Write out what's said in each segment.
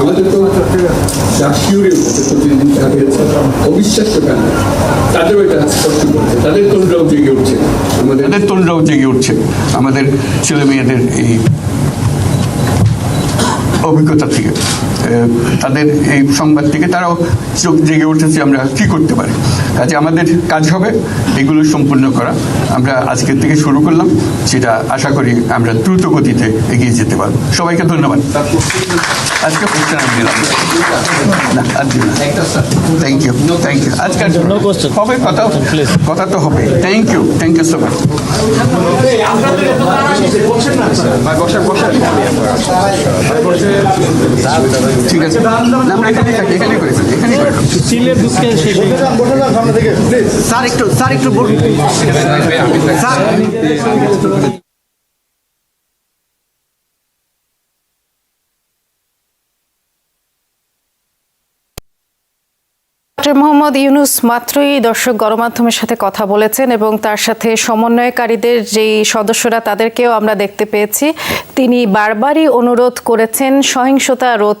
আমাদের তো যা শিউরে উঠেছে প্রতিদিন যা অবিশ্বাস্য এটা স্পষ্ট করছে তাদের জেগে উঠছে আমাদের তাদের জেগে উঠছে। আমাদের ছেলে মেয়েদের এই অভিজ্ঞতা থেকে। তাদের এই সংবাদ থেকে তারাও চোখ জেগে উঠেছে আমরা কি করতে পারি। কাজে আমাদের কাজ হবে এগুলো সম্পূর্ণ করা। আমরা আজকের থেকে শুরু করলাম সেটা আশা করি আমরা দ্রুত গতিতে এগিয়ে যেতে পারব। সবাইকে ধন্যবাদ। আজকে প্রশ্ন দিলাম। না থ্যাংক ইউ থ্যাংক ইউ আজকে হবে কথা কথা তো হবে। Thank you thank you so much ঠিক আছে না আমরা এখানে থাকি এখানে করে এখানে করে ফেলি। চিলের শেষ গেছে। স্যার একটু স্যার একটু বলুন স্যার ডক্টর মোহাম্মদ ইউনুস মাত্রই দর্শক গণমাধ্যমের সাথে কথা বলেছেন এবং তার সাথে সমন্বয়কারীদের যেই সদস্যরা তাদেরকেও আমরা দেখতে পেয়েছি তিনি বারবারই অনুরোধ করেছেন সহিংসতা রোধ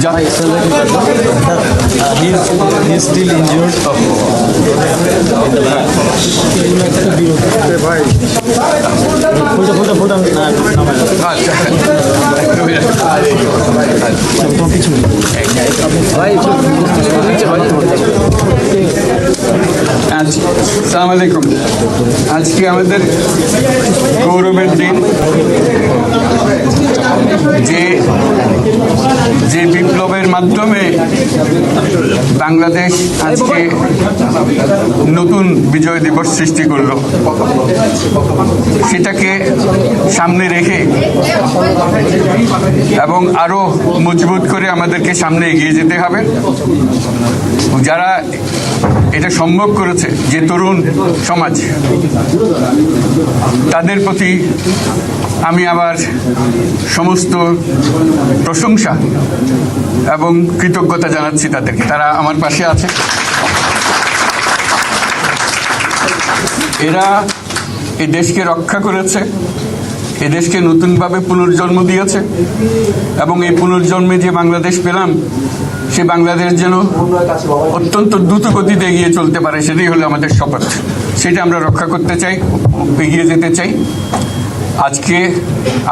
যা Uh, he's, he's still injured. ফুলটা ফুলটা ফুলটা আচ্ছা আচ্ছা সালাম আলাইকুম আজকে আমাদের গৌরবের দিন যে যে বিপ্লবের মাধ্যমে বাংলাদেশ আজকে নতুন বিজয় দিবস সৃষ্টি করল, সেটাকে সামনে রেখে এবং আরও মজবুত করে আমাদেরকে সামনে এগিয়ে যেতে হবে। যারা এটা সম্ভব করেছে যে তরুণ সমাজ। তাদের প্রতি আমি আবার সমস্ত প্রশংসা এবং কৃতজ্ঞতা জানাচ্ছি তাদেরকে। তারা আমার পাশে আছে। এরা এই দেশকে রক্ষা করেছে, এ দেশকে নতুনভাবে পুনর্জন্ম দিয়েছে এবং এই পুনর্জন্মে যে বাংলাদেশ পেলাম সে বাংলাদেশ যেন অত্যন্ত দ্রুত গতিতে এগিয়ে চলতে পারে, সেটাই হলো আমাদের শপথ। সেটা আমরা রক্ষা করতে চাই, এগিয়ে যেতে চাই। আজকে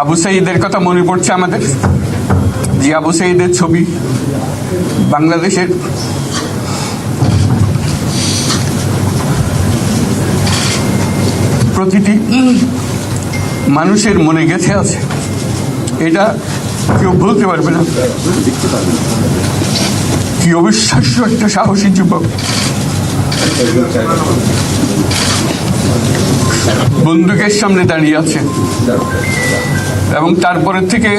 আবু সাইদের কথা মনে পড়ছে আমাদের, যে আবু সাইদের ছবি বাংলাদেশের। প্রতিটি মানুষের মনে গেছে আছে। এটা কেউ বলতে পারবে না। কি অবিশ্বাস্য একটা সাহসী যুবক। বন্দুকের সামনে দাঁড়িয়ে আছে। এবং তারপরে থেকে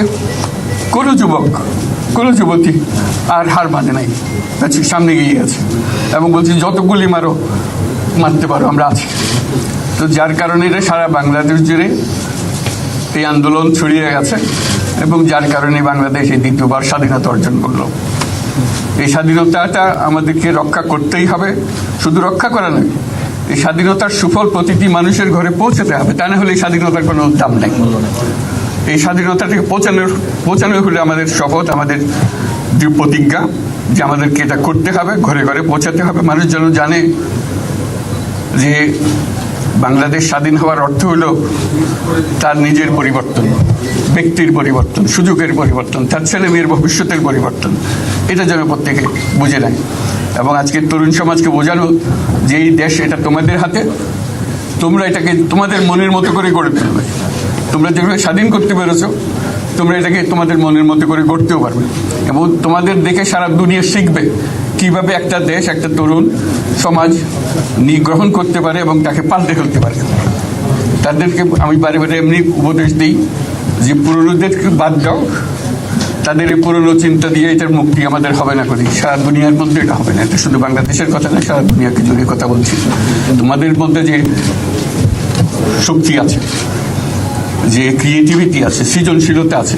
কোনো যুবক, কোনো যুবতী আর হার মানে নাই। আজকে সামনে গিয়ে আছে এবং বলছি, যত গুলি মারো, মারতে পারো, আমরা আছি। তো যার কারণে এটা সারা বাংলাদেশ জুড়ে এই আন্দোলন ছড়িয়ে গেছে। এবং যার কারণে বাংলাদেশ এই দ্বিতীয়বার স্বাধীনতা অর্জন করল। এই স্বাধীনতাটা আমাদেরকে রক্ষা করতেই হবে। শুধু রক্ষা করা নয়, এই স্বাধীনতার সুফল প্রতিটি মানুষের ঘরে পৌঁছাতে হবে। তা না হলে এই স্বাধীনতার কোনো দাম নেই। এই স্বাধীনতাটাকে পৌঁছানোর, পৌঁছানো হলে আমাদের শপথ, আমাদের যে প্রতিজ্ঞা যে আমাদেরকে এটা করতে হবে, ঘরে ঘরে পৌঁছাতে হবে। মানুষ যেন জানে যে বাংলাদেশ স্বাধীন হওয়ার অর্থ হলো তার নিজের পরিবর্তন। ব্যক্তির পরিবর্তন, সুযোগের পরিবর্তন, তার ছেলে মেয়ের ভবিষ্যতের পরিবর্তন। এটা যেন প্রত্যেকে বুঝে নেয়। এবং আজকের তরুণ সমাজকে বোঝানো যে এই দেশ এটা তোমাদের হাতে, তোমরা এটাকে তোমাদের মনের মতো করে গড়ে তুলবে। তোমরা যেভাবে স্বাধীন করতে পেরেছ, তোমরা এটাকে তোমাদের মনের মতো করে গড়তেও পারবে। এবং তোমাদের দেখে সারা দুনিয়া শিখবে কীভাবে একটা দেশ, একটা তরুণ সমাজ নিগ্রহণ করতে পারে এবং তাকে পাল্টে ফেলতে পারে। তাদেরকে আমি বারে বারে এমনি উপদেশ দিই যে পুরনোদেরকে বাদ দাও? তাদের এই পুরনো চিন্তা দিয়ে এটার মুক্তি আমাদের হবে না করি। সারা দুনিয়ার মধ্যে এটা হবে না। এটা শুধু বাংলাদেশের কথা না, সারা দুনিয়াকে জুড়ে কথা বলছি। তোমাদের মধ্যে যে শক্তি আছে, যে ক্রিয়েটিভিটি আছে, সৃজনশীলতা আছে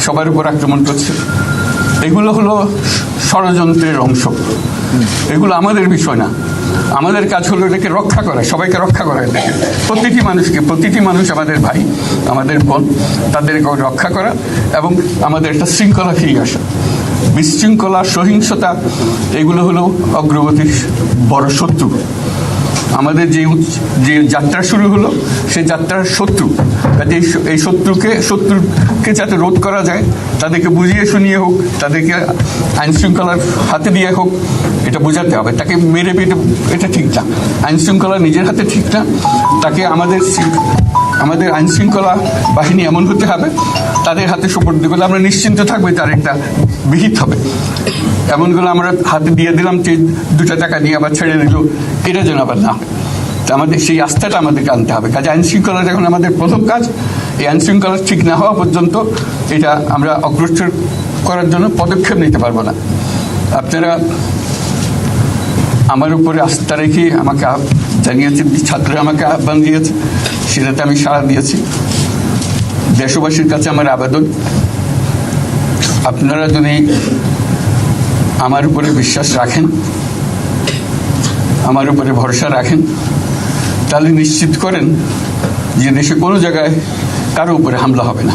সবার উপর আক্রমণ করছে। এগুলো হলো ষড়যন্ত্রের অংশ। এগুলো আমাদের বিষয় না। আমাদের কাজ হলো এটাকে রক্ষা করা, সবাইকে রক্ষা করা এটাকে। প্রতিটি মানুষকে, প্রতিটি মানুষ আমাদের ভাই, আমাদের বোন তাদেরকে রক্ষা করা এবং আমাদের একটা শৃঙ্খলা ফিরিয়ে আসা। বিশৃঙ্খলা, সহিংসতা, এগুলো হলো অগ্রগতির বড় শত্রু। আমাদের যে যে যাত্রা শুরু হলো, সেই যাত্রার শত্রু কাজে এই শত্রুকে শত্রুকে যাতে রোধ করা যায়, তাদেরকে বুঝিয়ে শুনিয়ে হোক, তাদেরকে আইনশৃঙ্খলার হাতে দিয়ে হোক, এটা বোঝাতে হবে। তাকে মেরে পেটে এটা ঠিক না। আইনশৃঙ্খলা নিজের হাতে ঠিক না, তাকে আমাদের আমাদের আইন শৃঙ্খলা বাহিনী এমন হতে হবে, তাদের হাতে সুপর্দ করলে আমরা নিশ্চিন্ত থাকবে তার একটা বিহিত হবে। এমনগুলো আমরা হাতে দিয়ে দিলাম, যে দুটো টাকা নিয়ে আবার ছেড়ে দিল, এটা যেন আবার না হয়। আমাদের সেই আস্থাটা আমাদেরকে আনতে হবে। কাজে আইন শৃঙ্খলা এখন আমাদের প্রথম কাজ, এই আইন শৃঙ্খলা ঠিক না হওয়া পর্যন্ত এটা আমরা অগ্রসর করার জন্য পদক্ষেপ নিতে পারব না। আপনারা আমার উপরে আস্থা রেখে আমাকে জানিয়েছে ছাত্ররা আমাকে আহ্বান দিয়েছে সেটাতে আমি সাড়া দিয়েছি। দেশবাসীর কাছে আমার আবেদন। আপনারা যদি আমার উপরে বিশ্বাস রাখেন আমার উপরে ভরসা রাখেন তাহলে নিশ্চিত করেন যে দেশে কোনো জায়গায় কারও উপরে হামলা হবে না।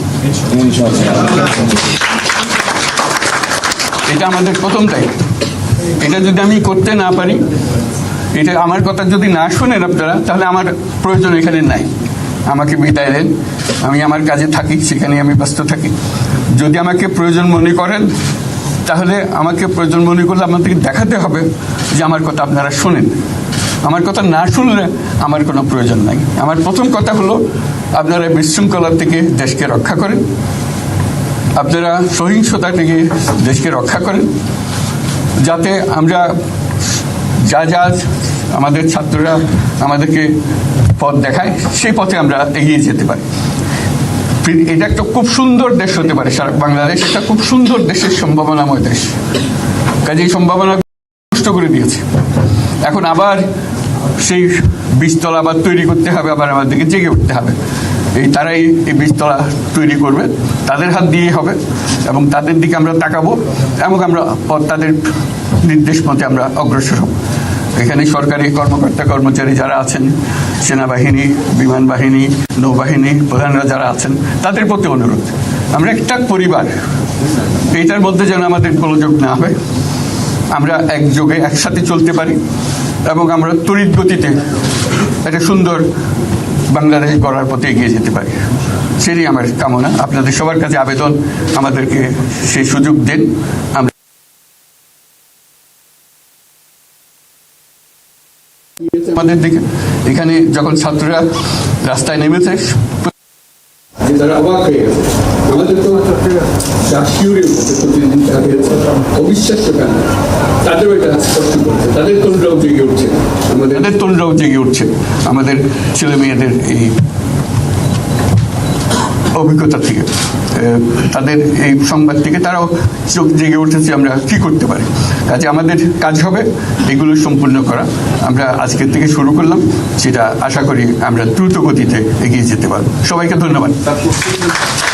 এটা আমাদের প্রথম দায়িত্ব। এটা যদি আমি করতে না পারি, এটা আমার কথা যদি না শোনেন আপনারা, তাহলে আমার প্রয়োজন এখানে নাই। আমাকে বিদায় দেন। আমি আমার কাজে থাকি সেখানে আমি ব্যস্ত থাকি। যদি আমাকে প্রয়োজন মনে করেন, তাহলে আমাকে প্রয়োজন মনে করলে আপনাদেরকে দেখাতে হবে যে আমার কথা আপনারা শোনেন। আমার কথা না শুনলে আমার কোনো প্রয়োজন নাই। আমার প্রথম কথা হলো, আপনারা বিশৃঙ্খলা থেকে দেশকে রক্ষা করেন। আপনারা সহিংসতা থেকে দেশকে রক্ষা করেন। যাতে আমরা যা যা আমাদের ছাত্ররা আমাদেরকে পথ দেখায়, সেই পথে আমরা এগিয়ে যেতে পারি। এটা একটা খুব সুন্দর দেশ হতে পারে, সারা বাংলাদেশ একটা খুব সুন্দর দেশের সম্ভাবনাময় দেশ। কাজে এই সম্ভাবনা নষ্ট করে দিয়েছে। এখন আবার সেই বীজতলা আবার তৈরি করতে হবে, আবার আমাদেরকে জেগে উঠতে হবে। এই তারাই এই বীজতলা তৈরি করবে, তাদের হাত দিয়ে হবে। এবং তাদের দিকে আমরা তাকাবো এবং আমরা তাদের নির্দেশ মতে আমরা অগ্রসর হব। এখানে সরকারি কর্মকর্তা কর্মচারী যারা আছেন, সেনাবাহিনী, বিমান বাহিনী, নৌবাহিনী প্রধানরা যারা আছেন, তাদের প্রতি অনুরোধ। আমরা একটা পরিবার, এইটার মধ্যে যেন আমাদের গোলযোগ না হয়। আমরা একযোগে একসাথে চলতে পারি এবং আমরা তড়িৎ গতিতে একটা সুন্দর বাংলাদেশ গড়ার পথে এগিয়ে যেতে পারি। সেটাই আমার কামনা। আপনাদের সবার কাছে আবেদন আমাদেরকে সেই সুযোগ দেন। আমরা আমাদের দিকে এখানে যখন ছাত্ররা রাস্তায় নেমেছে তারা অবাক হয়ে গেছে। আমাদের তো যা শিউরে উঠেছে প্রতিদিন যা অবিশ্বাস্য কেন? তাদেরও এটা স্পষ্ট করছে তাদের তরুণরাও জেগে উঠছে। আমাদের তাদের তরুণরাও জেগে উঠছে। আমাদের ছেলে মেয়েদের এই অভিজ্ঞতা থেকে। তাদের এই সংবাদ থেকে তারাও চোখ জেগে উঠেছে আমরা কি করতে পারি। কাজে আমাদের কাজ হবে এগুলো সম্পূর্ণ করা। আমরা আজকের থেকে শুরু করলাম সেটা আশা করি আমরা দ্রুত গতিতে এগিয়ে যেতে পারব। সবাইকে ধন্যবাদ।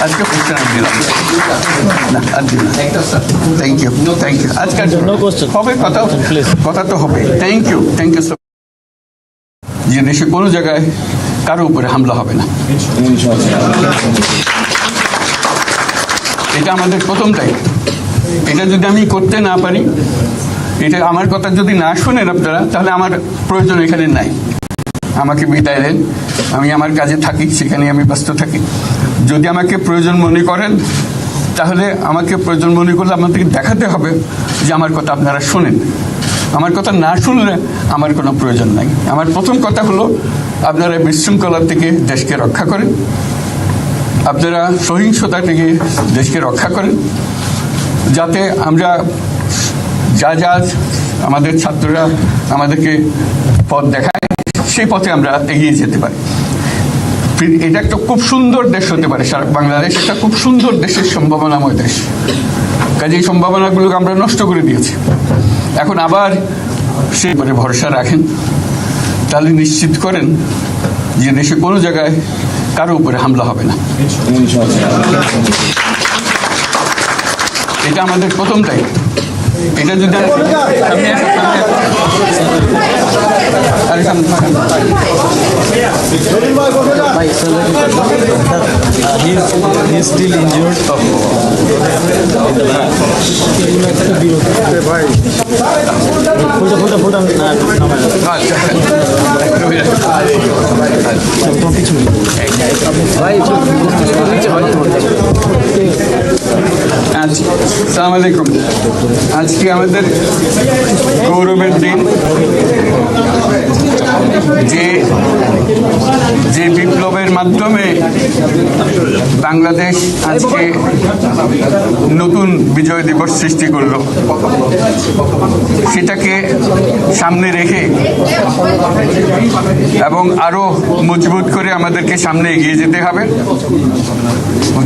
আজকে কোশ্চেন আমি দিলাম। না আর দিলাম থ্যাংক ইউ থ্যাংক ইউ আজকের হবে কথা কথা তো হবে। থ্যাংক ইউ থ্যাংক ইউ যে দেশে কোনো জায়গায় কারও উপরে হামলা হবে না। এটা আমাদের প্রথম দায়িত্ব। এটা যদি আমি করতে না পারি, এটা আমার কথা যদি না শোনেন আপনারা, তাহলে আমার প্রয়োজন এখানে নাই। আমাকে বিদায় দেন। আমি আমার কাজে থাকি, সেখানে আমি ব্যস্ত থাকি। যদি আমাকে প্রয়োজন মনে করেন, তাহলে আমাকে প্রয়োজন মনে করলে আপনাদেরকে দেখাতে হবে যে আমার কথা আপনারা শোনেন। আমার কথা না শুনলে আমার কোনো প্রয়োজন নাই। আমার প্রথম কথা হলো, আপনারা বিশৃঙ্খলা থেকে দেশকে রক্ষা করেন। আপনারা সহিংসতা থেকে দেশকে রক্ষা করেন। যাতে আমরা যা যা আমাদের ছাত্ররা আমাদেরকে পথ দেখায়, সেই পথে আমরা এগিয়ে যেতে পারি। এটা একটা খুব সুন্দর দেশ হতে পারে। সারা বাংলাদেশ একটা খুব সুন্দর দেশের সম্ভাবনাময় দেশ। কাজে এই সম্ভাবনাগুলোকে আমরা নষ্ট করে দিয়েছি। এখন আবার সেই উপরে ভরসা রাখেন, তাহলে নিশ্চিত করেন যে দেশে কোনো জায়গায় কারও উপরে হামলা হবে না। এটা আমাদের প্রথম দায়িত্ব। এটা যদি সামনে সামনে সামনে। Uh, he's, he's still injured. ফুলটা ফুলটা ফুলটা না নামায় না। আচ্ছা তোমার পিছু আচ্ছা সালাম আলাইকুম। আজকে আমাদের গৌরবের দিন। যে যে বিপ্লবের মাধ্যমে বাংলাদেশ আজকে নতুন বিজয় দিবস সৃষ্টি করল, সেটাকে সামনে রেখে এবং আরও মজবুত করে আমাদেরকে সামনে এগিয়ে যেতে হবে।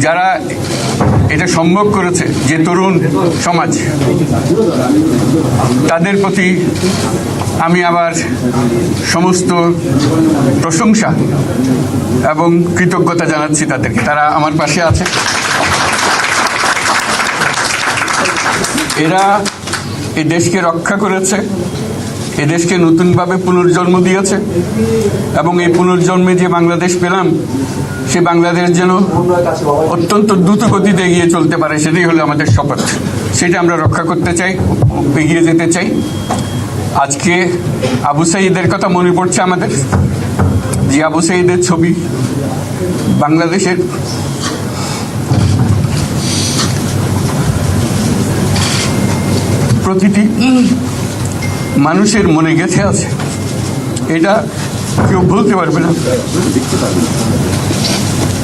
যারা এটা সম্ভব করেছে যে তরুণ সমাজ। তাদের প্রতি আমি আবার সমস্ত প্রশংসা এবং কৃতজ্ঞতা জানাচ্ছি তাদেরকে। তারা আমার পাশে আছে। এরা এই দেশকে রক্ষা করেছে এ দেশকে নতুনভাবে পুনর্জন্ম দিয়েছে এবং এই পুনর্জন্মে যে বাংলাদেশ পেলাম সে বাংলাদেশ যেন অত্যন্ত দ্রুত গতিতে এগিয়ে চলতে পারে, সেটাই হলো আমাদের শপথ। সেটা আমরা রক্ষা করতে চাই, এগিয়ে যেতে চাই। আজকে আবু সাইদের কথা মনে পড়ছে আমাদের, যে আবু সাইদের ছবি বাংলাদেশের। প্রতিটি মানুষের মনে গেছে আছে। এটা কেউ বলতে পারবে না।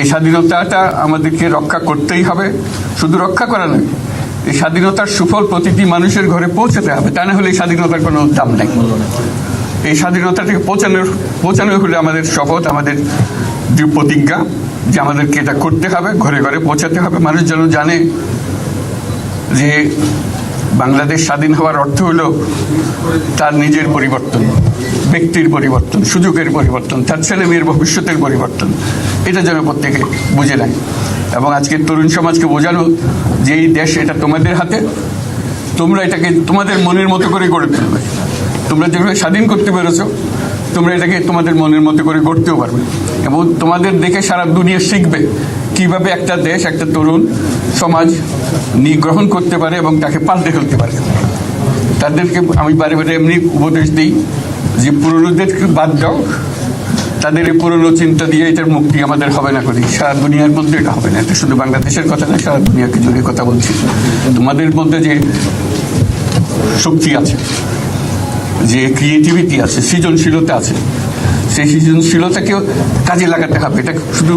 এই স্বাধীনতাটা আমাদেরকে রক্ষা করতেই হবে। শুধু রক্ষা করা নয়, এই স্বাধীনতার সুফল প্রতিটি মানুষের ঘরে পৌঁছাতে হবে। তা না হলে এই স্বাধীনতার কোনো দাম নেই। এই স্বাধীনতাটাকে পৌঁছানোর, পৌঁছানো হলে আমাদের শপথ, আমাদের যে প্রতিজ্ঞা যে আমাদেরকে এটা করতে হবে, ঘরে ঘরে পৌঁছাতে হবে। মানুষ যেন জানে যে বাংলাদেশ স্বাধীন হওয়ার অর্থ হলো তার নিজের পরিবর্তন। ব্যক্তির পরিবর্তন, সুযোগের পরিবর্তন, তার ছেলে মেয়ের ভবিষ্যতের পরিবর্তন। এটা যেন প্রত্যেকে বুঝে নেয়। এবং আজকে তরুণ সমাজকে বোঝানো যে এই দেশ এটা তোমাদের হাতে, তোমরা এটাকে তোমাদের মনের মতো করে গড়ে তুলবে। তোমরা যেভাবে স্বাধীন করতে পেরেছ, তোমরা এটাকে তোমাদের মনের মতো করে গড়তেও পারবে। এবং তোমাদের দেখে সারা দুনিয়া শিখবে কীভাবে একটা দেশ, একটা তরুণ সমাজ নি গ্রহণ করতে পারে এবং তাকে পাল্টে ফেলতে পারে। তাদেরকে আমি বারে বারে এমনি উপদেশ দিই যে পুরনোদেরকে বাদ দাও। তাদের এই পুরনো চিন্তা দিয়ে এটার মুক্তি আমাদের হবে না করি। সারা দুনিয়ার মধ্যে এটা হবে না। এটা শুধু বাংলাদেশের কথা না, সারা দুনিয়াকে জুড়ে কথা বলছি। তোমাদের মধ্যে যে শক্তি আছে, যে ক্রিয়েটিভিটি আছে, সৃজনশীলতা আছে, সেই সৃজনশীলতাকেও কাজে লাগাতে হবে। এটা শুধু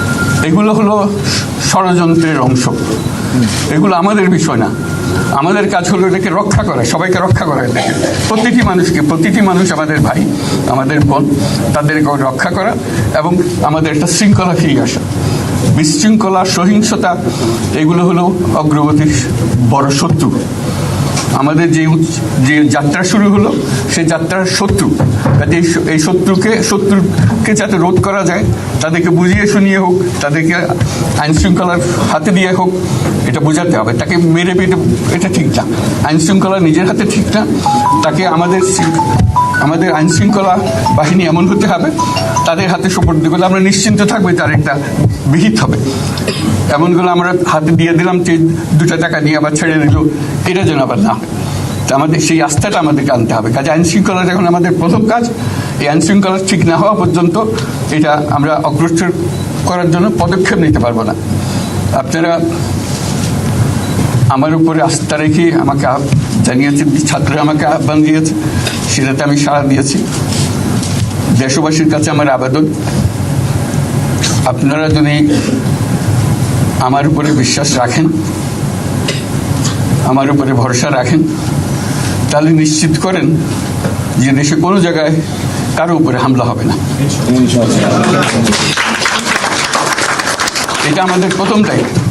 এগুলো হলো ষড়যন্ত্রের অংশ। এগুলো আমাদের বিষয় না। আমাদের কাজ হলো এটাকে রক্ষা করা, সবাইকে রক্ষা করা প্রতিটি মানুষকে, প্রতিটি মানুষ আমাদের ভাই, আমাদের বোন তাদেরকে রক্ষা করা এবং আমাদের একটা শৃঙ্খলা ফিরিয়ে আসা। বিশৃঙ্খলা, সহিংসতা, এগুলো হলো অগ্রগতির বড় শত্রু। আমাদের যে যে যাত্রা শুরু হলো, সেই যাত্রার শত্রু। কাজে এই শত্রুকে শত্রুকে যাতে রোধ করা যায়, তাদেরকে বুঝিয়ে শুনিয়ে হোক, তাদেরকে আইনশৃঙ্খলার হাতে দিয়ে হোক বোঝাতে হবে। তাকে মেরে পেটে, এটা ঠিক না। আইন শৃঙ্খলা নিজের হাতে ঠিক না। তাকে আমাদের আমাদের আইন শৃঙ্খলা বাহিনী এমন হতে হবে, তাদের হাতে সুপর্দ করলে আমরা নিশ্চিন্ত থাকবে তার একটা বিহিত হবে। এমনগুলো আমরা হাতে দিয়ে দিলাম যে দুটো টাকা নিয়ে আবার ছেড়ে দিল। এটা যেন আবার না হয়। আমাদের সেই আস্থাটা আমাদেরকে আনতে হবে। কাজে আইন শৃঙ্খলা যখন আমাদের প্রথম কাজ, এই আইন শৃঙ্খলা ঠিক না হওয়া পর্যন্ত এটা আমরা অগ্রসর করার জন্য পদক্ষেপ নিতে পারব না। আপনারা আমার উপরে আস্থা রেখে আমাকে আহ- জানিয়েছে ছাত্ররা আমাকে আহ্বান দিয়েছে। সেটাতে আমি সাড়া দিয়েছি। দেশবাসীর কাছে আমার আবেদন। আপনারা যদি আমার উপরে বিশ্বাস রাখেন আমার উপরে ভরসা রাখেন তাহলে নিশ্চিত করেন যে দেশে কোনো জায়গায় কারও উপরে হামলা হবে না। এটা আমাদের প্রথম দায়িত্ব।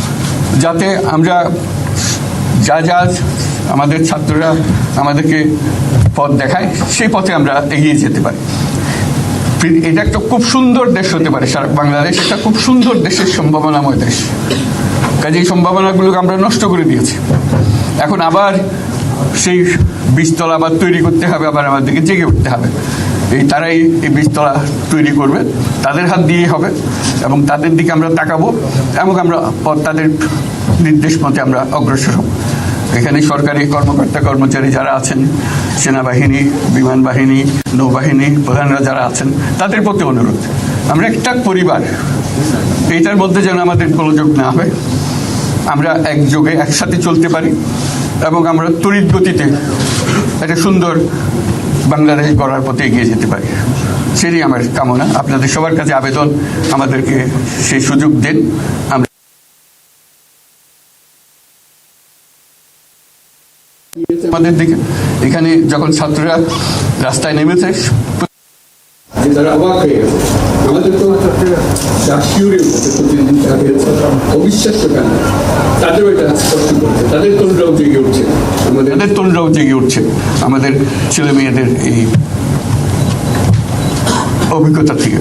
যাতে আমরা যা যা আমাদের ছাত্ররা আমাদেরকে পথ দেখায়, সেই পথে আমরা এগিয়ে যেতে পারি। এটা একটা খুব সুন্দর দেশ হতে পারে, সারা বাংলাদেশ একটা খুব সুন্দর দেশের সম্ভাবনাময় দেশ। কাজে এই সম্ভাবনাগুলোকে আমরা নষ্ট করে দিয়েছি। এখন আবার সেই বীজতলা আবার তৈরি করতে হবে, আবার আমাদেরকে জেগে উঠতে হবে। এই তারাই এই বীজতলা তৈরি করবে। তাদের হাত দিয়েই হবে এবং তাদের দিকে আমরা তাকাবো এবং আমরা তাদের নির্দেশ মতে আমরা অগ্রসর হব। এখানে সরকারি কর্মকর্তা কর্মচারী যারা আছেন, সেনাবাহিনী, বিমান বাহিনী, নৌবাহিনী প্রধানরা যারা আছেন, তাদের প্রতি অনুরোধ। আমরা একটা পরিবার, এইটার মধ্যে যেন আমাদের গোলযোগ না হয়। আমরা একযোগে একসাথে চলতে পারি এবং আমরা তড়িৎ গতিতে একটা সুন্দর বাংলাদেশ গড়ার পথে এগিয়ে যেতে পারি। সেটাই আমার কামনা। আপনাদের সবার কাছে আবেদন আমাদেরকে সেই সুযোগ দেন। আমরা আমাদের দিকে এখানে যখন ছাত্ররা রাস্তায় নেমেছে, তারা অবাক হয়ে গেছে। আমাদের তো যা অবিশ্বাস্য কেন তাদের তরুণরাও উঠছে। আমাদের তরুণরাও জেগে উঠছে। আমাদের ছেলে মেয়েদের এই অভিজ্ঞতা থেকে।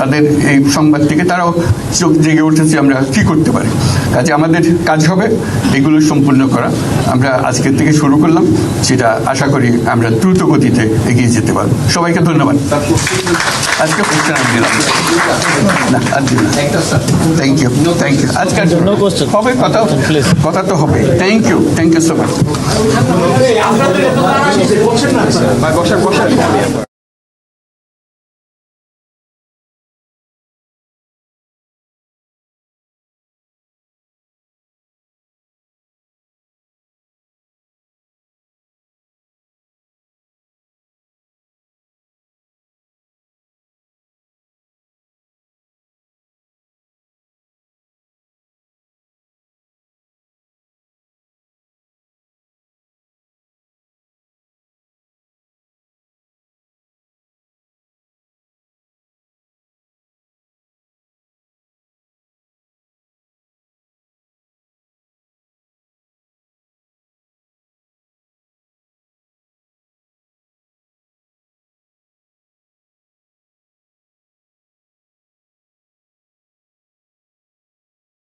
তাদের এই সংবাদ থেকে তারাও চোখ জেগে উঠেছে আমরা কি করতে পারি। কাজে আমাদের কাজ হবে এগুলো সম্পূর্ণ করা। আমরা আজকের থেকে শুরু করলাম সেটা আশা করি আমরা দ্রুত গতিতে এগিয়ে যেতে পারব। সবাইকে ধন্যবাদ। আজকে কোশ্চেন আমি দিলাম। না আর দিলাম thank you thank you question. হবে কথা কথা তো হবে। Thank you thank you so much